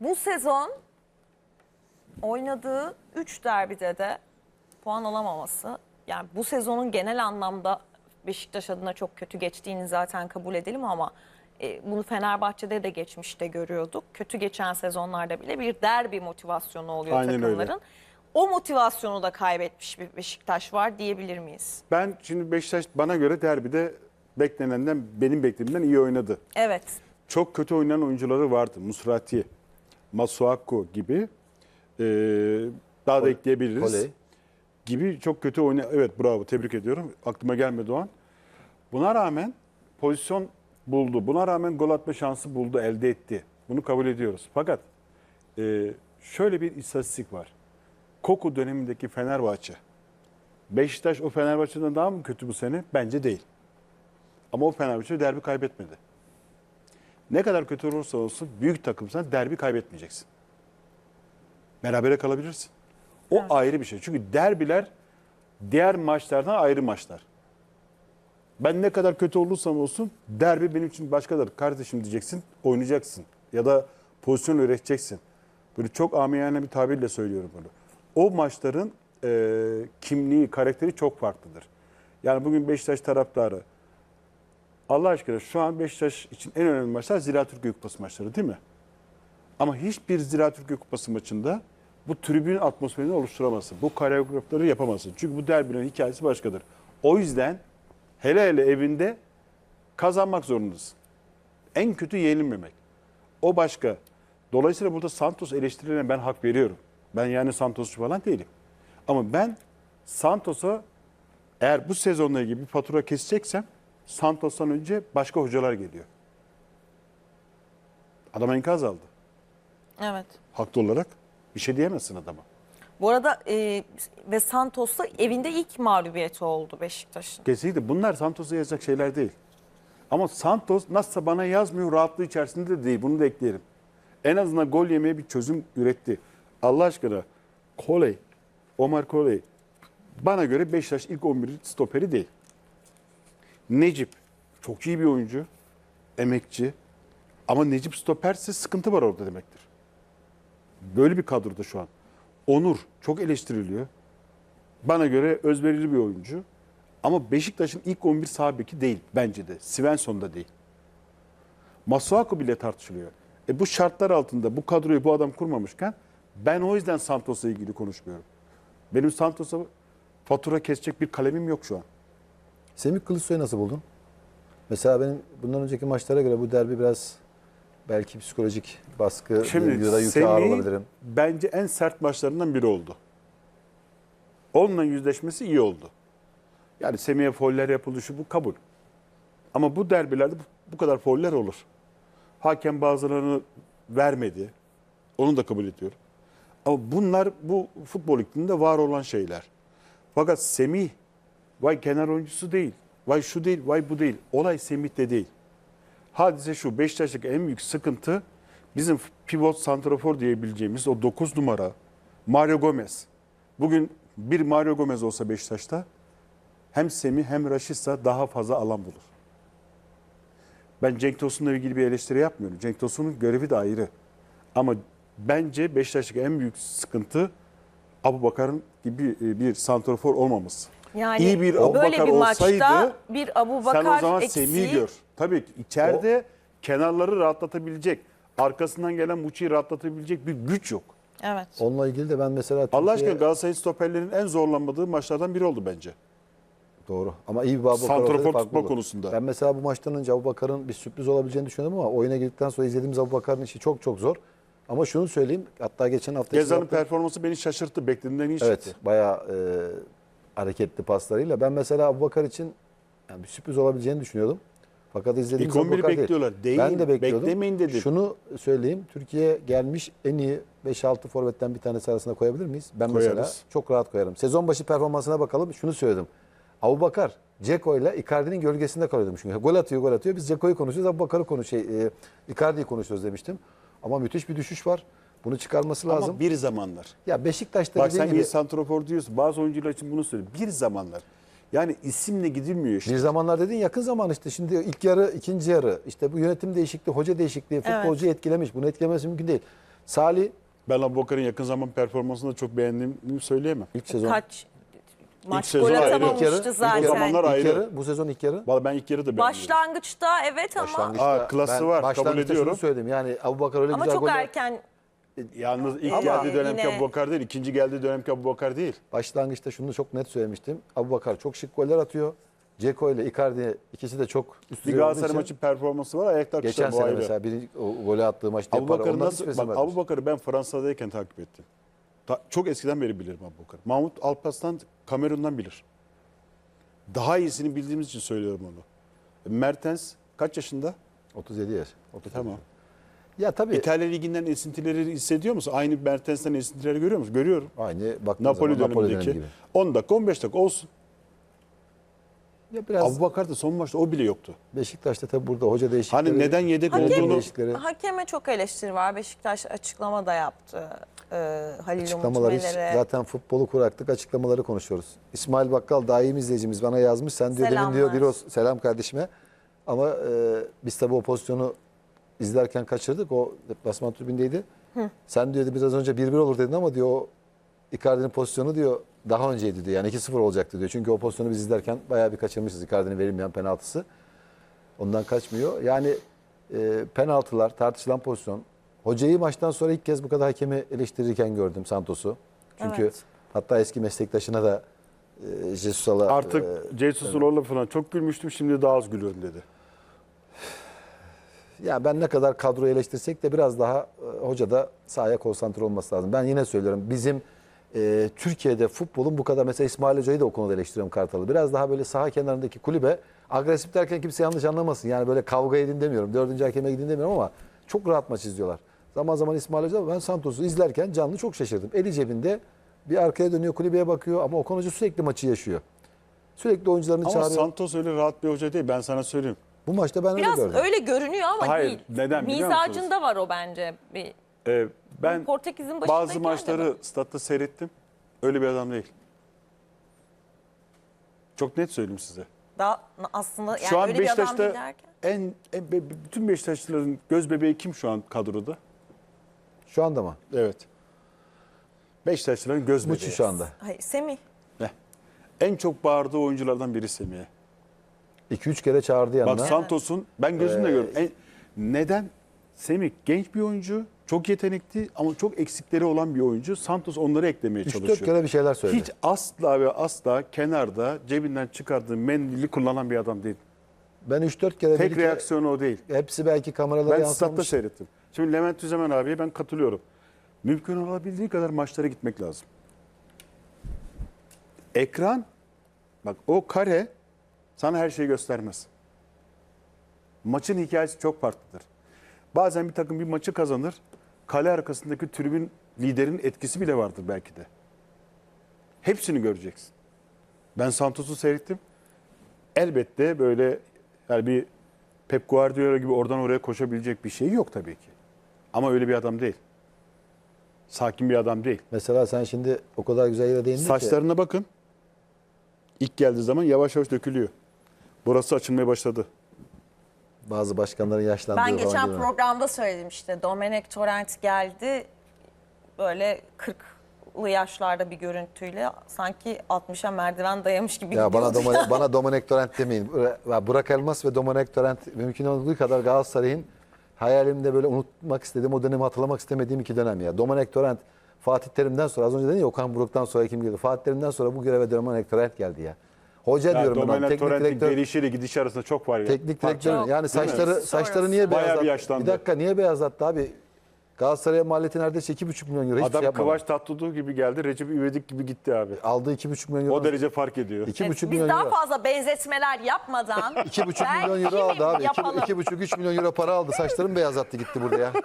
Bu sezon oynadığı 3 derbide de puan alamaması. Yani bu sezonun genel anlamda Beşiktaş adına çok kötü geçtiğini zaten kabul edelim ama e, bunu Fenerbahçe'de de geçmişte görüyorduk. Kötü geçen sezonlarda bile bir derbi motivasyonu oluyor Aynen öyle. takımların. O motivasyonu da kaybetmiş bir Beşiktaş var diyebilir miyiz? Ben şimdi Beşiktaş bana göre derbide beklenenden benim beklediğimden iyi oynadı. Evet. Çok kötü oynayan oyuncuları vardı. Musrati, Masuaku gibi. Ee, daha da ekleyebiliriz. Koley. Gibi çok kötü oynayan. Evet bravo tebrik ediyorum. Aklıma gelmedi o an. Buna rağmen pozisyon buldu. Buna rağmen gol atma şansı buldu, elde etti. Bunu kabul ediyoruz. Fakat e, şöyle bir istatistik var. Koku dönemindeki Fenerbahçe. Beşiktaş o Fenerbahçe'den daha mı kötü bu sene? Bence değil. Ama o Fenerbahçe derbi kaybetmedi. Ne kadar kötü olursa olsun büyük takımsan derbi kaybetmeyeceksin. Berabere kalabilirsin. O ayrı bir şey. Çünkü derbiler diğer maçlardan ayrı maçlar. Ben ne kadar kötü olursam olsun derbi benim için başkadır. Kardeşim diyeceksin, oynayacaksın. Ya da pozisyon üreteceksin. Böyle çok amiyane bir tabirle söylüyorum bunu. O maçların e, kimliği, karakteri çok farklıdır. Yani bugün Beşiktaş taraftarı Allah aşkına şu an Beşiktaş için en önemli maçlar Ziraat Türkiye Kupası maçları değil mi? Ama hiçbir Ziraat Türkiye Kupası maçında bu tribün atmosferini oluşturamazsın. Bu koreografları yapamazsın. Çünkü bu derbinin hikayesi başkadır. O yüzden hele hele evinde kazanmak zorundasın. En kötü yenilmemek. O başka. Dolayısıyla burada Santos eleştirilerine ben hak veriyorum. Ben yani Santosçu falan değilim. Ama ben Santos'a eğer bu sezonla ilgili bir fatura keseceksem Santos'tan önce başka hocalar geliyor. Adam enkaz aldı. Evet. Haklı olarak bir şey diyemezsin adama. Bu arada e, ve Santos'ta evinde ilk mağlubiyeti oldu Beşiktaş'ın. Kesinlikle bunlar Santos'a yazacak şeyler değil. Ama Santos nasılsa bana yazmıyor rahatlığı içerisinde de değil. Bunu da ekleyelim. En azından gol yemeye bir çözüm üretti. Allah aşkına Koley, Omar Koley bana göre Beşiktaş ilk 11 stoperi değil. Necip çok iyi bir oyuncu, emekçi. Ama Necip stoperse sıkıntı var orada demektir. Böyle bir kadroda şu an. Onur çok eleştiriliyor. Bana göre özverili bir oyuncu. Ama Beşiktaş'ın ilk 11 sağ beki değil bence de. Svensson da değil. Masuaku bile tartışılıyor. E bu şartlar altında bu kadroyu bu adam kurmamışken ben o yüzden Santos'la ilgili konuşmuyorum. Benim Santos'a fatura kesecek bir kalemim yok şu an. Semih Kılıçsoy'u nasıl buldun? Mesela benim bundan önceki maçlara göre bu derbi biraz belki psikolojik baskı ya Şimdi da yükü ağır olabilirim. bence en sert maçlarından biri oldu. Onunla yüzleşmesi iyi oldu. Yani Semih'e foller yapıldı şu bu kabul. Ama bu derbilerde bu- bu kadar foller olur. Hakem bazılarını vermedi. Onu da kabul ediyorum. Ama bunlar bu futbol ikliminde var olan şeyler. Fakat Semih vay kenar oyuncusu değil. Vay şu değil, vay bu değil. Olay Semih'te değil. Hadise şu, Beşiktaş'taki en büyük sıkıntı bizim pivot santrafor diyebileceğimiz o 9 numara Mario Gomez. Bugün bir Mario Gomez olsa Beşiktaş'ta hem Semih hem Raşitsa daha fazla alan bulur. Ben Cenk Tosun'la ilgili bir eleştiri yapmıyorum. Cenk Tosun'un görevi de ayrı. Ama bence Beşiktaş'taki en büyük sıkıntı Abu Bakar'ın gibi bir santrafor olmaması. Yani İyi bir Abu böyle Bakar bir maçta olsaydı bir Abu sen Bakar o zaman eksiği Semih'i gör. Tabii ki içeride kenarları rahatlatabilecek, arkasından gelen Muçi'yi rahatlatabilecek bir güç yok. Evet. Onunla ilgili de ben mesela Allah Türkiye- aşkına Galatasaray'ın stoperlerinin en zorlanmadığı maçlardan biri oldu bence. Doğru. Ama iyi bir Abubakar Santrafor tutma olur. konusunda. Ben mesela bu maçtan önce Abubakar'ın bir sürpriz olabileceğini düşünüyordum ama oyuna girdikten sonra izlediğimiz Abubakar'ın işi çok çok zor. Ama şunu söyleyeyim. Hatta geçen hafta... Yaptığım- performansı beni şaşırttı. Beklediğimden iyi Evet, çıktı. bayağı e, hareketli paslarıyla. Ben mesela Abubakar için yani bir sürpriz olabileceğini düşünüyordum. Fakat izlediğimiz İlk 11'i Abubakar değil. bekliyorlar. Değil, ben de bekliyordum. beklemeyin dedim. Şunu söyleyeyim. Türkiye gelmiş en iyi 5-6 forvetten bir tanesi arasında koyabilir miyiz? Ben mesela Koyarız. çok rahat koyarım. Sezon başı performansına bakalım. Şunu söyledim. Abubakar, Ceko ile Icardi'nin gölgesinde kalıyordum. Çünkü gol atıyor, gol atıyor. Biz Ceko'yu konuşuyoruz, Abubakar'ı konuş, şey, e, Icardi'yi konuşuyoruz demiştim. Ama müthiş bir düşüş var. Bunu çıkarması lazım. Ama bir zamanlar. Ya Beşiktaş'ta Bak sen gibi iyi santrafor diyorsun. Bazı oyuncular için bunu söyle. Bir zamanlar. Yani isimle gidilmiyor işte. Bir zamanlar dedin yakın zaman işte şimdi ilk yarı ikinci yarı işte bu yönetim değişikliği hoca değişikliği futbolcuyu etkilemiş bunu etkilemesi mümkün değil. Salih Ben Abubakar'ın yakın zaman performansını da çok beğendiğimi söyleyemem. ilk sezon. Kaç maç sezon gol atamamıştı İlk yarı- zaten. O zamanlar ilk ayrı. yarı, bu sezon ilk yarı. Vallahi ben ilk yarı da beğendim. Başlangıçta evet ama Başlangıçta Aa, klası ben var, kabul başlangıçta ediyorum. şunu söyledim. Yani Abubakar öyle ama güzel çok goller. erken Yalnız ilk Ama geldiği dönemki yine- Abubakar değil, ikinci geldiği dönemki Abubakar değil. Başlangıçta şunu çok net söylemiştim. Abubakar çok şık goller atıyor. Ceko ile Icardi ikisi de çok üst Bir düzey Galatasaray maçı performansı var, ayakta Geçen sene ayrı. mesela birinci o golü attığı maçta. Abubakar'ı Ondan nasıl, bak vermez. Abubakar'ı ben Fransa'dayken takip ettim. Ta- çok eskiden beri bilirim Abubakar'ı. Mahmut Alpaslan Kamerun'dan bilir. Daha iyisini bildiğimiz için söylüyorum onu. Mertens kaç yaşında? 37 yaş. 37. Tamam. Ya tabii İtalya Ligi'nden esintileri hissediyor musun? Aynı Mertens'ten esintileri görüyor musun? Görüyorum. aynı baktığın Napoli zaman Napoli dönemindeki. dönemi gibi. 10 dakika 15 dakika olsun. Ya biraz Abubakar da son maçta o bile yoktu. Beşiktaş'ta tabii burada hoca değişikleri. Hani neden yedek yönetim olduğunu değişikleri. hakeme çok eleştiri var. Beşiktaş açıklama da yaptı. Ee, Halil Açıklamaları hiç, zaten futbolu kuraktık açıklamaları konuşuyoruz. İsmail Bakkal daim izleyicimiz bana yazmış. Sen diyor demin diyor bir o selam kardeşime. Ama e, biz tabii o pozisyonu izlerken kaçırdık. O deplasman tribündeydi. Sen diyordu biraz önce 1-1 olur dedin ama diyor o Icardi'nin pozisyonu diyor daha önceydi diyor. Yani 2-0 olacaktı diyor. Çünkü o pozisyonu biz izlerken bayağı bir kaçırmışız. Icardi'nin verilmeyen penaltısı. Ondan kaçmıyor. Yani e, penaltılar, tartışılan pozisyon. Hocayı maçtan sonra ilk kez bu kadar hakemi eleştirirken gördüm Santos'u. Çünkü Evet. hatta eski meslektaşına da e, Jesus'a Artık Jesus Lor'la falan çok gülmüştüm şimdi daha az gülüyorum dedi. Ya ben ne kadar kadroyu eleştirsek de biraz daha e, hoca da sahaya konsantre olması lazım. Ben yine söylüyorum bizim e, Türkiye'de futbolun bu kadar mesela İsmail Hoca'yı da o konuda eleştiriyorum Kartal'ı. Biraz daha böyle saha kenarındaki kulübe agresif derken kimse yanlış anlamasın. Yani böyle kavga edin demiyorum. Dördüncü hakeme gidin demiyorum ama çok rahat maç izliyorlar. Zaman zaman İsmail Hoca ben Santos'u izlerken canlı çok şaşırdım. Eli cebinde bir arkaya dönüyor kulübeye bakıyor ama Okan Hoca sürekli maçı yaşıyor. Sürekli oyuncularını Ama çağırıyor. Santos öyle rahat bir hoca değil ben sana söyleyeyim. Bu maçta ben öyle Biraz gördüm. öyle görünüyor ama Hayır, değil. neden biliyor musunuz? Mizacında var o bence. Bir, Ee, ben Portekiz'in bazı de maçları statta seyrettim. Öyle bir adam değil. Çok net söyleyeyim size. daha aslında yani şu an öyle bir adam değil derken. en, en be- bütün Beşiktaşlıların göz bebeği kim şu an kadroda? Şu anda mı? Evet. Beşiktaşlıların göz bebeği. Muçi şu anda. Hayır, Semih. En çok bağırdığı oyunculardan biri Semih'e. 2-3 kere çağırdı yanına. Bak Santos'un ben gözümle gördüm. En- neden? Semih genç bir oyuncu, çok yetenekli ama çok eksikleri olan bir oyuncu. Santos onları eklemeye 3-4 çalışıyor. kere bir şeyler söyledi. Hiç asla ve asla kenarda cebinden çıkardığı mendili kullanan bir adam değil. Ben 3-4 kere Tek bir iki- reaksiyonu o değil. hepsi belki kameralara Ben statta seyrettim. Şimdi Levent Tüzemen abiye ben katılıyorum. Mümkün olabildiği kadar maçlara gitmek lazım. Ekran, bak o kare sana her şeyi göstermez. Maçın hikayesi çok farklıdır. Bazen bir takım bir maçı kazanır. Kale arkasındaki tribün liderin etkisi bile vardır belki de. Hepsini göreceksin. Ben Santos'u seyrettim. Elbette böyle yani bir Pep Guardiola gibi oradan oraya koşabilecek bir şey yok tabii ki. Ama öyle bir adam değil. Sakin bir adam değil. Mesela sen şimdi o kadar güzel yere değindin ki. Saçlarına bakın. İlk geldiği zaman yavaş yavaş dökülüyor. Burası açılmaya başladı. Bazı başkanların yaşlandığı Ben geçen gibi. programda söyledim işte. Domenek Torrent geldi. Böyle 40'lı yaşlarda bir görüntüyle sanki 60'a merdiven dayamış gibi Ya bana gidiyordu. Dominic, bana Dominic Torrent demeyin. Bura- Burak Elmas ve Dominic Torrent mümkün olduğu kadar Galatasaray'ın hayalimde böyle unutmak istediğim o dönemi hatırlamak istemediğim iki dönem ya. Dominic Torrent Fatih Terim'den sonra az önce dedin ya Okan Buruk'tan sonra kim geldi? Fatih Terim'den sonra bu göreve Dominic Torrent geldi ya. Hoca Ya diyorum ben. Teknik direktör. gelişiyle gidişi arasında çok var ya. Teknik var. yani saçları saçları niye Bayağı beyazlattı? bir yaşlandı. Bir dakika niye beyazlattı abi? Galatasaray'a maliyeti neredeyse 2,5 milyon euro. Hiçbir Adam şey yapmadı. Kıvaç Tatlıtuğ gibi geldi. Recep İvedik gibi gitti abi. Aldığı 2,5 milyon euro. O derece fark ediyor. 2,5 Biz milyon daha euro. fazla benzetmeler yapmadan 2,5 Ben milyon euro aldı abi. yapalım? 2,5-3 milyon euro para aldı. Saçlarım beyazlattı gitti burada ya.